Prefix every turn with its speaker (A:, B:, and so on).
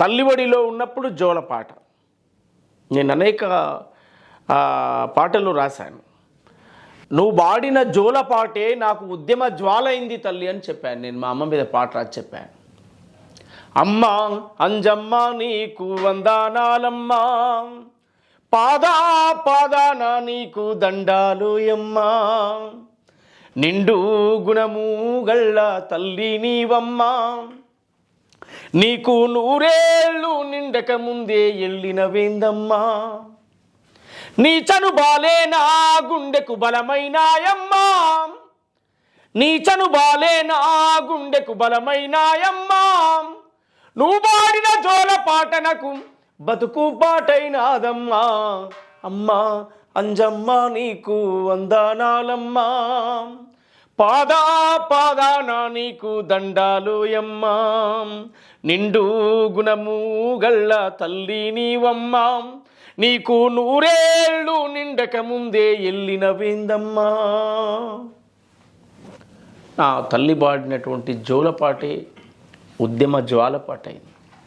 A: తల్లివడిలో ఉన్నప్పుడు జోలపాట నేను అనేక పాటలు రాశాను. నువ్వు పాడిన జోలపాటే నాకు ఉద్యమ జ్వాలైంది తల్లి అని చెప్పాను. నేను మా అమ్మ మీద పాట రాసి చెప్పాను. అమ్మా అంజమ్మ నీకు వందానాలమ్మా. పాదా పాదాన నీకు దండాలు ఎమ్మా. నిండు గుణము గళ్ళ తల్లి నీవమ్మా. నీకు నూరేళ్ళు నిండక ముందే ఎళ్ళిన వేందమ్మా. నీ చను బాలే నా గుండెకు బలమైనాయమ్మా. నీ చను బాలే నా గుండెకు బలమైనాయమ్మా. నువ్వు పాడిన జోల పాటనకు బతుకు పాటైనాదమ్మా. అమ్మా అంజమ్మ నీకు వందనాలమ్మా. పాదా పాదాన నీకు దండాలు ఎమ్మా నిండు గుణము గళ్ళ తల్లి నీవమ్మా. నీకు నూరేళ్ళు నిండక ముందే ఎల్లిన వేందమ్మా. నా తల్లి పాడినటువంటి జోలపాటే ఉద్యమ జ్వాలపాటైంది.